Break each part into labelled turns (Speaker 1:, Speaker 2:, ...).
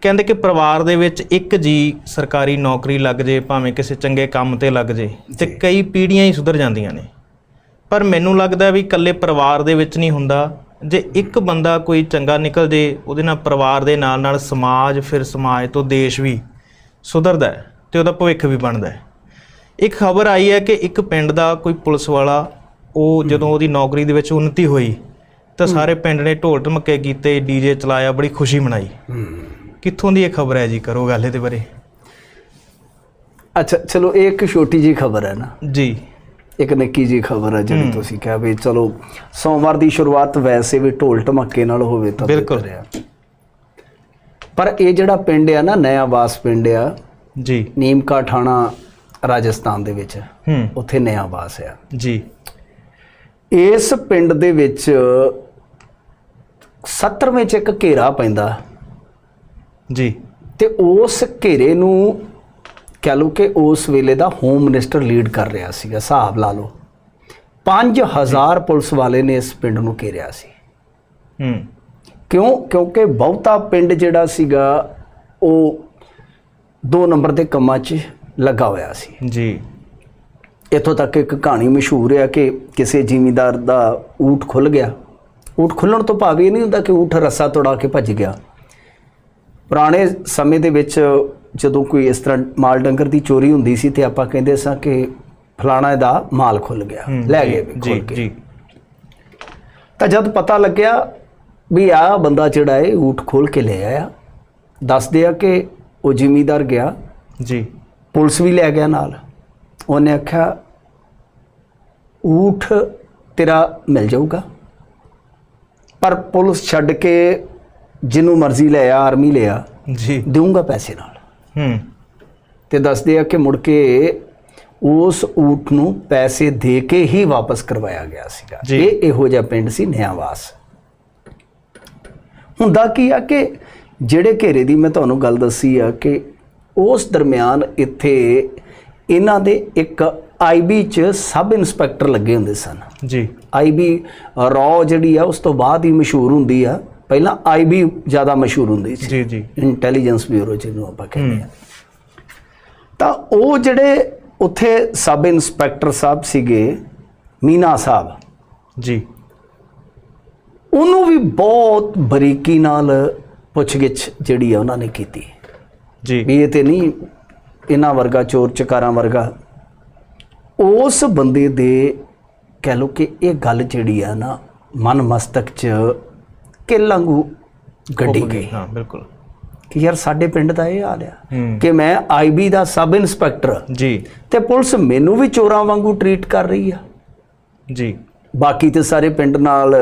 Speaker 1: ਕਹਿੰਦੇ ਕਿ ਪਰਿਵਾਰ ਦੇ ਵਿੱਚ ਇੱਕ ਜੀ ਸਰਕਾਰੀ ਨੌਕਰੀ ਲੱਗ ਜੇ ਭਾਵੇਂ ਕਿਸੇ ਚੰਗੇ ਕੰਮ ਤੇ ਲੱਗ ਜੇ ਤੇ ਕਈ ਪੀੜ੍ਹੀਆਂ ਹੀ ਸੁਧਰ ਜਾਂਦੀਆਂ ਨੇ। ਪਰ ਮੈਨੂੰ ਲੱਗਦਾ ਵੀ ਇਕੱਲੇ ਪਰਿਵਾਰ ਦੇ ਵਿੱਚ ਨਹੀਂ ਹੁੰਦਾ। ਜੇ ਇੱਕ ਬੰਦਾ ਕੋਈ ਚੰਗਾ ਨਿਕਲ ਜੇ ਉਹਦੇ ਨਾਲ ਪਰਿਵਾਰ ਦੇ ਨਾਲ ਨਾਲ ਸਮਾਜ ਫਿਰ ਸਮਾਜ ਤੋਂ ਦੇਸ਼ ਵੀ ਸੁਧਰਦਾ ਹੈ ਤੇ ਉਹਦਾ ਭਵਿੱਖ ਵੀ ਬਣਦਾ ਹੈ। ਇੱਕ ਖਬਰ ਆਈ ਹੈ ਕਿ ਇੱਕ ਪਿੰਡ ਦਾ ਕੋਈ ਪੁਲਿਸ ਵਾਲਾ ਉਹ ਜਦੋਂ ਉਹਦੀ ਨੌਕਰੀ ਦੇ ਵਿੱਚ ਉન્નਤੀ ਹੋਈ ਤਾਂ ਸਾਰੇ ਪਿੰਡ ਨੇ ਢੋਲ ਢਮੱਕੇ ਕੀਤੇ ਡੀਜੇ ਚਲਾਇਆ ਬੜੀ ਖੁਸ਼ੀ ਮਨਾਈ। ਕਿੱਥੋਂ ਦੀ ਇਹ ਖਬਰ ਹੈ ਜੀ? ਕਰੋ ਗੱਲ ਇਹਦੇ ਬਾਰੇ।
Speaker 2: ਅੱਛਾ ਚਲੋ ਇਹ ਇੱਕ ਛੋਟੀ ਜੀ ਖਬਰ ਹੈ ਨਾ।
Speaker 1: ਜੀ।
Speaker 2: ਇੱਕ ਨਿੱਕੀ ਜੀ ਖਬਰ ਹੈ ਜਿਹੜੀ ਤੁਸੀਂ ਕਿਹਾ ਵੀ ਚਲੋ ਸੋਮਵਾਰ ਦੀ ਸ਼ੁਰੂਆਤ ਵੈਸੇ ਵੀ ਢੋਲ ਢਮੱਕੇ ਨਾਲ ਹੋਵੇ ਤਾਂ
Speaker 1: ਬਿਲਕੁਲ।
Speaker 2: ਪਰ ਇਹ ਜਿਹੜਾ ਪਿੰਡ ਆ ਨਾ ਨਇਆ ਵਾਸ ਪਿੰਡ ਆ
Speaker 1: ਜੀ।
Speaker 2: ਨੀਮਕਾ ਠਾਣਾ ਰਾਜਸਥਾਨ ਦੇ ਵਿੱਚ।
Speaker 1: ਹੂੰ।
Speaker 2: ਉੱਥੇ ਨਇਆ ਵਾਸ ਆ।
Speaker 1: ਜੀ।
Speaker 2: ਇਸ ਪਿੰਡ ਦੇ ਵਿੱਚ 70ਵੇਂ ਚ ਇੱਕ ਘੇਰਾ ਪੈਂਦਾ।
Speaker 1: ਜੀ।
Speaker 2: ਤੇ ਉਸ ਘੇਰੇ ਨੂੰ ਕਹਿ ਲਓ ਕਿ ਉਸ ਵੇਲੇ ਦਾ ਹੋਮ ਮਿਨਿਸਟਰ ਲੀਡ ਕਰ ਰਿਹਾ ਸੀਗਾ ਹਿਸਾਬ ਲਾ ਲਓ। 5000 ਪੁਲਿਸ ਵਾਲੇ ਨੇ ਇਸ ਪਿੰਡ ਨੂੰ ਘੇਰਿਆ ਸੀ।
Speaker 1: ਹੂੰ।
Speaker 2: ਕਿਉਂ? ਕਿਉਂਕਿ ਬਹੁਤਾ ਪਿੰਡ ਜਿਹੜਾ ਸੀਗਾ ਉਹ ਦੋ ਨੰਬਰ ਦੇ ਕੰਮਾਂ 'ਚ ਲੱਗਾ ਹੋਇਆ ਸੀ।
Speaker 1: ਜੀ।
Speaker 2: ਇੱਥੋਂ ਤੱਕ ਇੱਕ ਕਹਾਣੀ ਮਸ਼ਹੂਰ ਹੈ ਕਿ ਕਿਸੇ ਜ਼ਿਮੀਂਦਾਰ ਦਾ ਊਠ ਖੁੱਲ ਗਿਆ। ਊਠ ਖੁੱਲਣ ਤੋਂ ਭਾਵ ਇਹ ਨਹੀਂ ਹੁੰਦਾ ਕਿ ਊਠ ਰੱਸਾ ਤੋੜਾ ਕੇ ਭੱਜ ਗਿਆ। ਪੁਰਾਣੇ ਸਮੇਂ ਦੇ ਵਿੱਚ ਜਦੋਂ ਕੋਈ ਇਸ ਤਰ੍ਹਾਂ ਮਾਲ ਡੰਗਰ ਦੀ ਚੋਰੀ ਹੁੰਦੀ ਸੀ ਤੇ ਆਪਾਂ ਕਹਿੰਦੇ ਸਾਂ ਕਿ ਫਲਾਣਾ ਦਾ ਮਾਲ ਖੁੱਲ ਗਿਆ। ਲੈ ਗਏ ਖੁੱਲ ਕੇ।
Speaker 1: ਜੀ।
Speaker 2: ਤਾਂ ਜਦ ਪਤਾ ਲੱਗਿਆ ਵੀ ਆਹ ਬੰਦਾ ਜਿਹੜਾ ਹੈ ਊਠ ਖੋਲ ਕੇ ਲੈ ਆਇਆ। ਦੱਸਦੇ ਆ ਕਿ ਉਹ ਜ਼ਿਮੀਂਦਾਰ ਗਿਆ।
Speaker 1: ਜੀ।
Speaker 2: ਪੁਲਿਸ ਵੀ ਲੈ ਗਿਆ ਨਾਲ। ਉਹਨੇ ਆਖਿਆ ਊਠ ਤੇਰਾ ਮਿਲ ਜਾਊਗਾ। ਪਰ ਪੁਲਿਸ ਛੱਡ ਕੇ ਜਿਹਨੂੰ ਮਰਜ਼ੀ ਲੈ ਆ ਆਰਮੀ ਲਿਆ
Speaker 1: ਜੀ।
Speaker 2: ਦੇਊਂਗਾ ਪੈਸੇ ਨਾਲ।
Speaker 1: ਹੂੰ।
Speaker 2: ਤੇ ਦੱਸਦੇ ਆ ਕਿ ਮੁੜ ਕੇ ਉਸ ਊਠ ਨੂੰ ਪੈਸੇ ਦੇ ਕੇ ਹੀ ਵਾਪਸ ਕਰਵਾਇਆ ਗਿਆ ਸੀਗਾ। ਇਹ ਇਹੋ ਜਿਹਾ ਪਿੰਡ ਸੀ ਨਿਆਵਾਸ। ਹੁੰਦਾ ਕੀ ਆ ਕਿ ਜਿਹੜੇ ਘੇਰੇ ਦੀ ਮੈਂ ਤੁਹਾਨੂੰ ਗੱਲ ਦੱਸੀ ਆ ਕਿ ਉਸ ਦਰਮਿਆਨ ਇੱਥੇ ਇਹਨਾਂ ਦੇ ਇੱਕ ਆਈਬੀ ਚ ਸਬ ਇੰਸਪੈਕਟਰ ਲੱਗੇ ਹੁੰਦੇ ਸਨ।
Speaker 1: ਜੀ।
Speaker 2: ਆਈਬੀ ਰॉ ਜਿਹੜੀ ਆ ਉਸ ਤੋਂ ਬਾਅਦ ਹੀ ਮਸ਼ਹੂਰ ਹੁੰਦੀ ਆ। ਪਹਿਲਾਂ ਆਈਬੀ ਜ਼ਿਆਦਾ ਮਸ਼ਹੂਰ ਹੁੰਦੀ ਸੀ।
Speaker 1: ਜੀ ਜੀ।
Speaker 2: ਇੰਟੈਲੀਜੈਂਸ ਬਿਊਰੋ ਜਿਹਨੂੰ ਆਪਾਂ ਕਹਿੰਦੇ ਆ। ਤਾਂ ਉਹ ਜਿਹੜੇ ਉੱਥੇ ਸਬ ਇੰਸਪੈਕਟਰ ਸਾਹਿਬ ਸੀਗੇ ਮੀਨਾ ਸਾਹਿਬ।
Speaker 1: ਜੀ।
Speaker 2: ਉਹਨੂੰ ਵੀ ਬਹੁਤ ਬਰੀਕੀ ਨਾਲ ਪੁੱਛਗਿੱਛ ਜਿਹੜੀ ਆ ਉਹਨਾਂ ਨੇ ਕੀਤੀ।
Speaker 1: ਜੀ।
Speaker 2: ਵੀ ਇਹ ਤੇ ਨਹੀਂ ਇਹਨਾਂ ਵਰਗਾ ਚੋਰ ਚਕਾਰਾਂ ਵਰਗਾ। ਉਸ ਬੰਦੇ ਦੇ ਕਹਿ ਲਓ ਕਿ ਇਹ ਗੱਲ ਜਿਹੜੀ ਆ ਨਾ ਮਨ ਮਸਤਕ 'ਚ ਕਿਲੰਗੂ ਗੱਡੀ ਗਈ।
Speaker 1: ਹਾਂ ਬਿਲਕੁਲ।
Speaker 2: ਕਿ ਯਾਰ ਸਾਡੇ ਪਿੰਡ ਦਾ ਇਹ ਹਾਲ ਆ। ਕਿ ਮੈਂ ਆਈਬੀ ਦਾ ਸਬ ਇੰਸਪੈਕਟਰ।
Speaker 1: ਜੀ।
Speaker 2: ਤੇ ਪੁਲਿਸ ਮੈਨੂੰ ਵੀ ਚੋਰਾਂ ਵਾਂਗੂ ਟਰੀਟ ਕਰ ਰਹੀ ਆ।
Speaker 1: ਜੀ।
Speaker 2: ਬਾਕੀ ਤੇ ਸਾਰੇ ਪਿੰਡ ਨਾਲ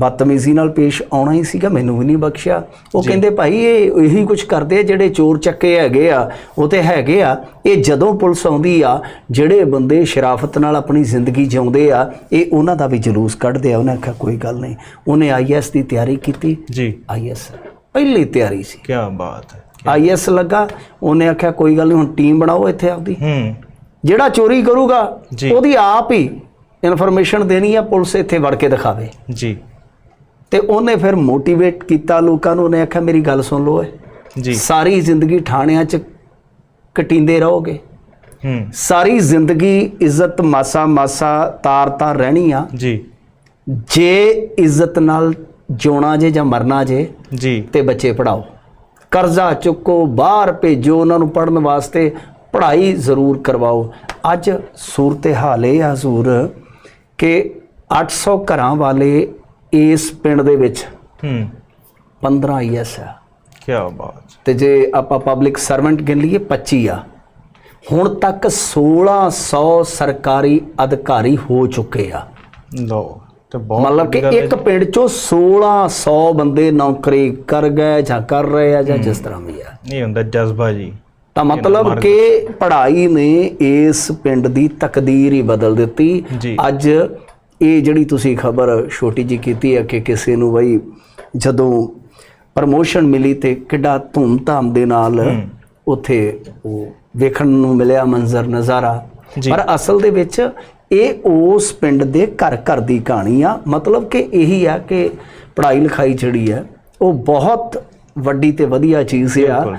Speaker 2: ਬਦਤਮੀਜ਼ੀ ਨਾਲ ਪੇਸ਼ ਆਉਣਾ ਹੀ ਸੀਗਾ ਮੈਨੂੰ ਵੀ ਨਹੀਂ ਬਖਸ਼ਿਆ। ਉਹ ਕਹਿੰਦੇ ਭਾਈ ਇਹ ਇਹੀ ਕੁਝ ਕਰਦੇ ਆ ਜਿਹੜੇ ਚੋਰ ਚੱਕੇ ਹੈਗੇ ਆ ਉਹ ਤੇ ਹੈਗੇ ਆ। ਇਹ ਜਦੋਂ ਪੁਲਿਸ ਆਉਂਦੀ ਆ ਜਿਹੜੇ ਬੰਦੇ ਸ਼ਰਾਫਤ ਨਾਲ ਆਪਣੀ ਜ਼ਿੰਦਗੀ ਜਿਉਂਦੇ ਆ ਇਹ ਉਹਨਾਂ ਦਾ ਵੀ ਜਲੂਸ ਕੱਢਦੇ ਆ। ਉਹਨੇ ਆਖਿਆ ਕੋਈ ਗੱਲ ਨਹੀਂ। ਉਹਨੇ ਆਈਐਸ ਦੀ ਤਿਆਰੀ ਕੀਤੀ।
Speaker 1: ਜੀ।
Speaker 2: ਆਈਐਸ ਪਹਿਲੀ ਤਿਆਰੀ ਸੀ।
Speaker 1: ਕੀ ਬਾਤ ਹੈ
Speaker 2: ਆਈਐਸ ਲੱਗਾ। ਉਹਨੇ ਆਖਿਆ ਕੋਈ ਗੱਲ ਨਹੀਂ ਹੁਣ ਟੀਮ ਬਣਾਓ ਇੱਥੇ ਆਪਦੀ।
Speaker 1: ਹੂੰ।
Speaker 2: ਜਿਹੜਾ ਚੋਰੀ ਕਰੂਗਾ। ਉਹਦੀ ਆਪ ਹੀ ਇਨਫੋਰਮੇਸ਼ਨ ਦੇਣੀ ਆ ਪੁਲਿਸ ਇੱਥੇ ਵੜ ਕੇ ਦਿਖਾਵੇ।
Speaker 1: ਜੀ।
Speaker 2: ਤੇ ਉਹਨੇ ਫਿਰ ਮੋਟੀਵੇਟ ਕੀਤਾ ਲੋਕਾਂ ਨੂੰ ਉਹਨੇ ਆਖਿਆ ਮੇਰੀ ਗੱਲ ਸੁਣ ਲਓ
Speaker 1: ਜੀ।
Speaker 2: ਸਾਰੀ ਜ਼ਿੰਦਗੀ ਥਾਣਿਆਂ 'ਚ ਕਟਿੰਦੇ ਰਹੋਗੇ।
Speaker 1: ਹੂੰ।
Speaker 2: ਸਾਰੀ ਜ਼ਿੰਦਗੀ ਇੱਜ਼ਤ ਮਾਸਾ ਮਾਸਾ ਤਾਰ ਤਾਰ ਰਹਿਣੀ ਆ।
Speaker 1: ਜੀ।
Speaker 2: ਜੇ ਇੱਜ਼ਤ ਨਾਲ ਜਿਉਣਾ ਜੇ ਜਾਂ ਮਰਨਾ ਜੇ
Speaker 1: ਜੀ।
Speaker 2: ਤੇ ਬੱਚੇ ਪੜਾਓ ਕਰਜ਼ਾ ਚੁੱਕੋ ਬਾਹਰ ਭੇਜੋ ਉਹਨਾਂ ਨੂੰ ਪੜਨ ਵਾਸਤੇ। ਪੜ੍ਹਾਈ ਜ਼ਰੂਰ ਕਰਵਾਓ। ਅੱਜ ਸੂਰਤ ਹਾਲ ਇਹ ਆ ਹਜ਼ੂਰ ਕਿ 800 ਘਰਾਂ ਵਾਲੇ ਇਸ ਪਿੰਡ ਦੇ ਵਿੱਚ
Speaker 1: ਹੂੰ।
Speaker 2: 15 ਆਈਐਸ ਆ
Speaker 1: ਕੀ ਬਾਤ
Speaker 2: ਤੇ ਜੇ ਆਪਾਂ ਪਬਲਿਕ ਸਰਵੈਂਟ ਗਿਣ ਲਈਏ 25 ਆ। ਹੁਣ ਤੱਕ 1600 ਸਰਕਾਰੀ ਅਧਿਕਾਰੀ ਹੋ ਚੁੱਕੇ ਆ।
Speaker 1: ਲੋ ਤੇ ਬਹੁਤ
Speaker 2: ਮਤਲਬ ਕਿ ਇੱਕ ਪਿੰਡ ਚੋਂ 1600 ਬੰਦੇ ਨੌਕਰੀ ਕਰ ਗਏ ਜਾਂ ਕਰ ਰਹੇ ਆ ਜਾਂ ਜਿਸ ਤਰ੍ਹਾਂ ਵੀ ਆ।
Speaker 1: ਇਹ ਹੁੰਦਾ ਜਜ਼ਬਾ ਜੀ।
Speaker 2: ਤਾਂ ਮਤਲਬ ਕਿ ਪੜ੍ਹਾਈ ਨੇ ਇਸ ਪਿੰਡ ਦੀ ਤਕਦੀਰ ਹੀ ਬਦਲ ਦਿੱਤੀ। ਅੱਜ ਇਹ ਜਿਹੜੀ ਤੁਸੀਂ ਖਬਰ ਛੋਟੀ ਜੀ ਕੀਤੀ ਹੈ ਕਿ ਕਿਸੇ ਨੂੰ ਬਈ ਜਦੋਂ ਪ੍ਰਮੋਸ਼ਨ ਮਿਲੀ ਤੇ ਕਿੱਡਾ ਧੂਮ-ਧਾਮ ਦੇ ਨਾਲ ਉੱਥੇ ਉਹ ਵੇਖਣ ਨੂੰ ਮਿਲਿਆ ਮੰਜ਼ਰ ਨਜ਼ਾਰਾ। ਪਰ ਅਸਲ ਦੇ ਵਿੱਚ ਇਹ ਉਸ ਪਿੰਡ ਦੇ ਘਰ ਘਰ ਦੀ ਕਹਾਣੀ ਆ। ਮਤਲਬ ਕਿ ਇਹੀ ਆ ਕਿ ਪੜ੍ਹਾਈ ਲਿਖਾਈ ਜਿਹੜੀ ਹੈ ਉਹ ਬਹੁਤ ਵੱਡੀ ਤੇ ਵਧੀਆ ਚੀਜ਼ ਆ।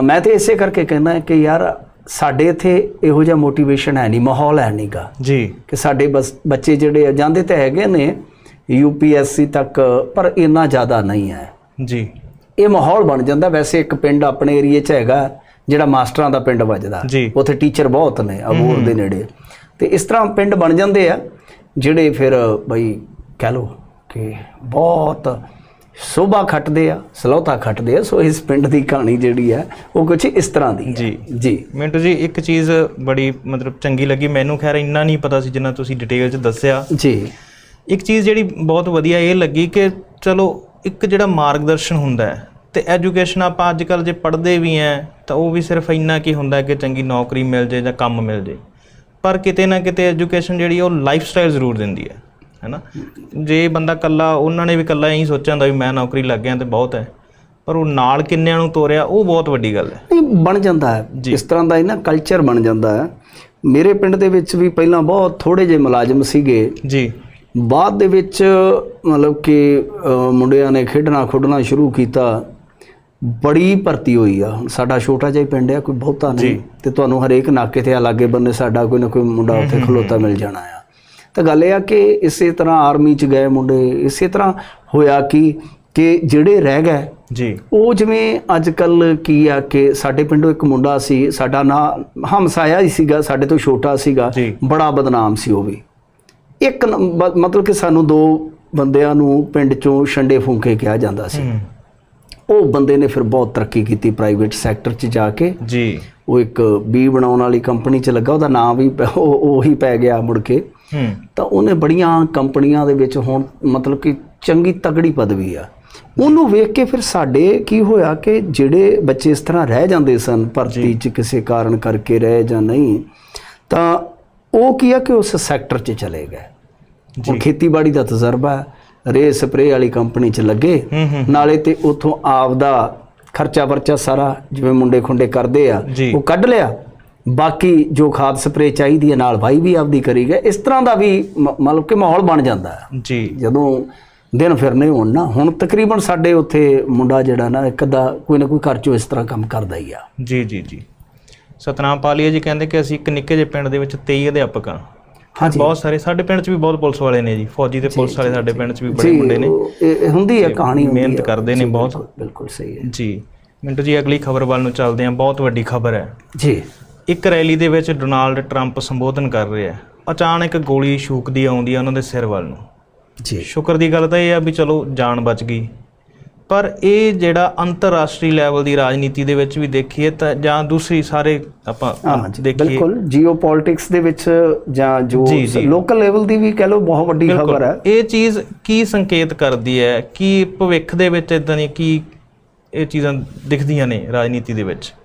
Speaker 2: ਮੈਂ ਤੇ ਇਸੇ ਕਰਕੇ ਕਹਿੰਦਾ ਕਿ ਯਾਰ ਸਾਡੇ ਇੱਥੇ ਇਹੋ ਜਿਹਾ ਮੋਟੀਵੇਸ਼ਨ ਹੈ ਨਹੀਂ ਮਾਹੌਲ ਹੈ ਨਹੀਂਗਾ
Speaker 1: ਜੀ।
Speaker 2: ਕਿ ਸਾਡੇ ਬਸ ਬੱਚੇ ਜਿਹੜੇ ਜਾਂਦੇ ਤੇ ਹੈਗੇ ਨੇ ਯੂਪੀਐਸਸੀ ਤੱਕ ਪਰ ਇੰਨਾ ਜ਼ਿਆਦਾ ਨਹੀਂ ਹੈ।
Speaker 1: ਜੀ।
Speaker 2: ਇਹ ਮਾਹੌਲ ਬਣ ਜਾਂਦਾ। ਵੈਸੇ ਇੱਕ ਪਿੰਡ ਆਪਣੇ ਏਰੀਏ 'ਚ ਹੈਗਾ ਜਿਹੜਾ ਮਾਸਟਰਾਂ ਦਾ ਪਿੰਡ ਵੱਜਦਾ। ਉੱਥੇ ਟੀਚਰ ਬਹੁਤ ਨੇ ਅਬੋਰ ਦੇ ਨੇੜੇ। ਤੇ ਇਸ ਤਰ੍ਹਾਂ ਪਿੰਡ ਬਣ ਜਾਂਦੇ ਆ ਜਿਹੜੇ ਫਿਰ ਬਈ ਕਹਿ ਲੋ ਕਿ ਬਹੁਤ ਸੋਭਾ ਖੱਟਦੇ ਆ ਸਲੌਤਾ ਖੱਟਦੇ ਆ ਸੋ ਇਸ ਪਿੰਡ ਦੀ ਕਹਾਣੀ ਜਿਹੜੀ ਆ ਉਹ ਕੁਝ ਇਸ ਤਰ੍ਹਾਂ ਦੀ ਹੈ
Speaker 1: ਜੀ।
Speaker 2: ਜੀ।
Speaker 1: ਮਿੰਟੂ ਜੀ ਇੱਕ ਚੀਜ਼ ਬੜੀ ਮਤਲਬ ਚੰਗੀ ਲੱਗੀ ਮੈਨੂੰ ਖੈਰ ਇੰਨਾ ਨਹੀਂ ਪਤਾ ਸੀ ਜਿੰਨਾ ਤੁਸੀਂ ਡਿਟੇਲ 'ਚ ਦੱਸਿਆ।
Speaker 2: ਜੀ।
Speaker 1: ਇੱਕ ਚੀਜ਼ ਜਿਹੜੀ ਬਹੁਤ ਵਧੀਆ ਇਹ ਲੱਗੀ ਕਿ ਚਲੋ ਇੱਕ ਜਿਹੜਾ ਮਾਰਗਦਰਸ਼ਨ ਹੁੰਦਾ ਹੈ ਤੇ ਐਜੂਕੇਸ਼ਨ ਆਪਾਂ ਅੱਜ ਕੱਲ ਜੇ ਪੜ੍ਹਦੇ ਵੀ ਆਂ ਤਾਂ ਉਹ ਵੀ ਸਿਰਫ ਇੰਨਾ ਕੀ ਹੁੰਦਾ ਹੈ ਕਿ ਚੰਗੀ ਨੌਕਰੀ ਮਿਲ ਜੇ ਜਾਂ ਕੰਮ ਮਿਲ ਜੇ। ਪਰ ਕਿਤੇ ਨਾ ਕਿਤੇ ਐਜੂਕੇਸ਼ਨ ਜਿਹੜੀ ਉਹ ਲਾਈਫ ਸਟਾਈਲ ਜ਼ਰੂਰ ਦਿੰਦੀ ਹੈ। ਹੈਨਾ? ਜੇ ਬੰਦਾ ਕੱਲਾ ਉਹਨਾਂ ਨੇ ਵੀ ਕੱਲਾ ਇਹੀ ਸੋਚਿਆ ਹੁੰਦਾ ਵੀ ਮੈਂ ਨੌਕਰੀ ਲੱਗ ਗਿਆ ਤੇ ਬਹੁਤ ਹੈ। ਪਰ ਉਹ ਨਾਲ ਕਿੰਨਿਆਂ ਨੂੰ ਤੋਰਿਆ ਉਹ ਬਹੁਤ ਵੱਡੀ ਗੱਲ ਹੈ।
Speaker 2: ਨਹੀਂ ਬਣ ਜਾਂਦਾ ਹੈ। ਇਸ ਤਰ੍ਹਾਂ ਦਾ ਇਹ ਨਾ ਕਲਚਰ ਬਣ ਜਾਂਦਾ ਹੈ। ਮੇਰੇ ਪਿੰਡ ਦੇ ਵਿੱਚ ਵੀ ਪਹਿਲਾਂ ਬਹੁਤ ਥੋੜੇ ਜਿਹੇ ਮੁਲਾਜ਼ਮ ਸੀਗੇ।
Speaker 1: ਜੀ।
Speaker 2: ਬਾਅਦ ਦੇ ਵਿੱਚ ਮਤਲਬ ਕਿ ਮੁੰਡਿਆਂ ਨੇ ਖੇਡਣਾ ਖੁੱਡਣਾ ਸ਼ੁਰੂ ਕੀਤਾ। ਬੜੀ ਭਰਤੀ ਹੋਈ ਆ। ਹੁਣ ਸਾਡਾ ਛੋਟਾ ਜਿਹਾ ਪਿੰਡ ਆ ਕੋਈ ਬਹੁਤਾ ਨਹੀਂ। ਤੇ ਤੁਹਾਨੂੰ ਹਰੇਕ ਨਾਕੇ ਤੇ ਆ ਲਾਗੇ ਬੰਨੇ ਸਾਡਾ ਕੋਈ ਨਾ ਕੋਈ ਮੁੰਡਾ ਉੱਥੇ ਖਲੋਤਾ ਮਿਲ ਜਾਣਾ ਆ। ਤਾਂ ਗੱਲ ਇਹ ਆ ਕਿ ਇਸੇ ਤਰ੍ਹਾਂ ਆਰਮੀ ਚ ਗਏ ਮੁੰਡੇ ਇਸੇ ਤਰ੍ਹਾਂ ਹੋਇਆ ਕਿ ਕਿ ਜਿਹੜੇ ਰਹਿ ਗਏ
Speaker 1: ਜੀ।
Speaker 2: ਉਹ ਜਿਵੇਂ ਅੱਜ ਕੱਲ ਕੀ ਆ ਕਿ ਸਾਡੇ ਪਿੰਡੋਂ ਇੱਕ ਮੁੰਡਾ ਸੀ ਸਾਡਾ ਨਾਂ ਹਮਸਾਇਆ ਹੀ ਸੀਗਾ ਸਾਡੇ ਤੋਂ ਛੋਟਾ ਸੀਗਾ। ਬੜਾ ਬਦਨਾਮ ਸੀ ਉਹ ਵੀ। ਇੱਕ ਨ- ਮਤਲਬ ਕਿ ਸਾਨੂੰ ਦੋ ਬੰਦਿਆਂ ਨੂੰ ਪਿੰਡ ਚੋਂ ਛੰਡੇ ਫੂਕੇ ਕਿਹਾ ਜਾਂਦਾ ਸੀ। ਉਹ ਬੰਦੇ ਨੇ ਫਿਰ ਬਹੁਤ ਤਰੱਕੀ ਕੀਤੀ ਪ੍ਰਾਈਵੇਟ ਸੈਕਟਰ 'ਚ ਜਾ ਕੇ।
Speaker 1: ਜੀ।
Speaker 2: ਉਹ ਇੱਕ ਬੀ ਬਣਾਉਣ ਵਾਲੀ ਕੰਪਨੀ 'ਚ ਲੱਗਾ ਉਹਦਾ ਨਾਮ ਵੀ ਉਹ ਉਹੀ ਪੈ ਗਿਆ ਮੁੜ ਕੇ। ਤਾਂ ਉਹਨੇ ਬੜੀਆਂ ਕੰਪਨੀਆਂ ਦੇ ਵਿੱਚ ਹੁਣ ਮਤਲਬ ਕਿ ਚੰਗੀ ਤਗੜੀ ਪਦਵੀ ਆ। ਉਹਨੂੰ ਵੇਖ ਕੇ ਫਿਰ ਸਾਡੇ ਕੀ ਹੋਇਆ ਕਿ ਜਿਹੜੇ ਬੱਚੇ ਇਸ ਤਰ੍ਹਾਂ ਰਹਿ ਜਾਂਦੇ ਸਨ ਭਰਤੀ 'ਚ ਕਿਸੇ ਕਾਰਨ ਕਰਕੇ ਰਹੇ ਜਾਂ ਨਹੀਂ ਤਾਂ ਉਹ ਕੀ ਆ ਕਿ ਉਸ ਸੈਕਟਰ 'ਚ ਚਲੇ ਗਏ। ਹੁਣ ਖੇਤੀਬਾੜੀ ਦਾ ਤਜਰਬਾ ਹੈ, ਰੇ ਸਪਰੇ ਵਾਲੀ ਕੰਪਨੀ 'ਚ ਲੱਗੇ। ਨਾਲੇ ਤੇ ਉਥੋਂ ਆਪਦਾ ਖਰਚਾ ਵਰਚਾ ਸਾਰਾ ਜਿਵੇਂ ਮੁੰਡੇ ਖੁੰਡੇ ਕਰਦੇ ਆ
Speaker 1: ਜੀ।
Speaker 2: ਉਹ ਕੱਢ ਲਿਆ। ਬਾਕੀ ਜੋ ਖਾਦ ਸਪਰੇ ਚਾਹੀਦੀ ਹੈ ਨਾਲ ਵਾਈ ਵੀ ਆਪਦੀ ਕਰੀ ਗਏ ਇਸ ਤਰ੍ਹਾਂ ਦਾ ਵੀ ਮਤਲਬ ਕਿ ਮਾਹੌਲ ਬਣ ਜਾਂਦਾ ਹੈ।
Speaker 1: ਜੀ।
Speaker 2: ਜਦੋਂ ਦਿਨ ਫਿਰਨੇ ਹੋਣ ਨਾ ਹੁਣ ਤਕਰੀਬਨ ਸਾਡੇ ਉੱਥੇ ਮੁੰਡਾ ਜਿਹੜਾ ਨਾ ਇੱਕ ਅੱਧਾ ਕੋਈ ਨਾ ਕੋਈ ਘਰ ਚੋਂ ਇਸ ਤਰ੍ਹਾਂ ਕੰਮ ਕਰਦਾ ਹੀ ਆ।
Speaker 1: ਜੀ ਜੀ ਜੀ। ਸਤਨਾਮ ਪਾਲੀਆ ਜੀ ਕਹਿੰਦੇ ਕਿ ਅਸੀਂ ਇੱਕ ਨਿੱਕੇ ਜਿਹੇ ਪਿੰਡ ਦੇ ਵਿੱਚ 23 ਅਧਿਆਪਕ ਹਾਂ।
Speaker 2: ਹਾਂਜੀ।
Speaker 1: ਬਹੁਤ ਸਾਰੇ ਸਾਡੇ ਪਿੰਡ 'ਚ ਵੀ ਬਹੁਤ ਪੁਲਿਸ ਵਾਲੇ ਨੇ ਜੀ। ਫੌਜੀ ਤੇ ਪੁਲਿਸ ਵਾਲੇ ਸਾਡੇ ਪਿੰਡ 'ਚ ਵੀ ਬੜੇ ਮੁੰਡੇ ਨੇ।
Speaker 2: ਇਹ ਹੁੰਦੀ ਹੈ ਕਹਾਣੀ
Speaker 1: ਮਿਹਨਤ। ਕਰਦੇ ਨੇ ਬਹੁਤ।
Speaker 2: ਬਿਲਕੁਲ- ਬਿਲਕੁਲ ਸਹੀ ਹੈ।
Speaker 1: ਜੀ। ਮਿੰਟੂ ਜੀ ਅਗਲੀ ਖਬਰ ਵੱਲ ਨੂੰ ਚੱਲਦੇ ਹਾਂ। ਬਹੁਤ ਵੱਡੀ ਖਬਰ ਹੈ।
Speaker 2: ਜੀ।
Speaker 1: ਇੱਕ ਰੈਲੀ ਦੇ ਵਿੱਚ ਡੋਨਾਲਡ ਟਰੰਪ ਸੰਬੋਧਨ ਕਰ ਰਿਹਾ ਹੈ ਅਚਾਨਕ ਗੋਲੀ ਸ਼ੂਕਦੀ ਆਉਂਦੀ ਹੈ ਉਹਨਾਂ ਦੇ ਸਿਰ ਵੱਲ ਨੂੰ।
Speaker 2: ਜੀ।
Speaker 1: ਸ਼ੁਕਰ ਦੀ ਗੱਲ ਤਾਂ ਇਹ ਆ ਵੀ ਚਲੋ ਜਾਨ ਬਚ ਗਈ। ਪਰ ਇਹ ਜਿਹੜਾ ਅੰਤਰਰਾਸ਼ਟਰੀ ਲੈਵਲ ਦੀ ਰਾਜਨੀਤੀ ਦੇ ਵਿੱਚ ਵੀ ਦੇਖੀਏ ਤਾਂ ਜਾਂ ਦੂਸਰੀ ਸਾਰੇ ਆਪਾਂ ਦੇਖੀਏ।
Speaker 2: ਬਿਲਕੁਲ। ਜੀਓਪੋਲਿਟਿਕਸ ਦੇ ਵਿੱਚ ਜਾਂ ਜੋ
Speaker 1: ਜੀ, ਜੀ।
Speaker 2: ਲੋਕਲ ਲੈਵਲ ਦੀ ਵੀ ਕਹ ਲਓ ਬਹੁਤ ਵੱਡੀ ਖਬਰ ਹੈ।
Speaker 1: ਇਹ ਚੀਜ਼ ਕੀ ਸੰਕੇਤ ਕਰਦੀ ਹੈ? ਕਿ ਭਵਿੱਖ ਦੇ ਵਿੱਚ ਇਦਾਂ ਦੀ ਕੀ ਇਹ ਚੀਜ਼ਾਂ ਦਿਖਦੀਆਂ ਨੇ ਰਾਜਨੀਤੀ ਦੇ ਵਿੱਚ?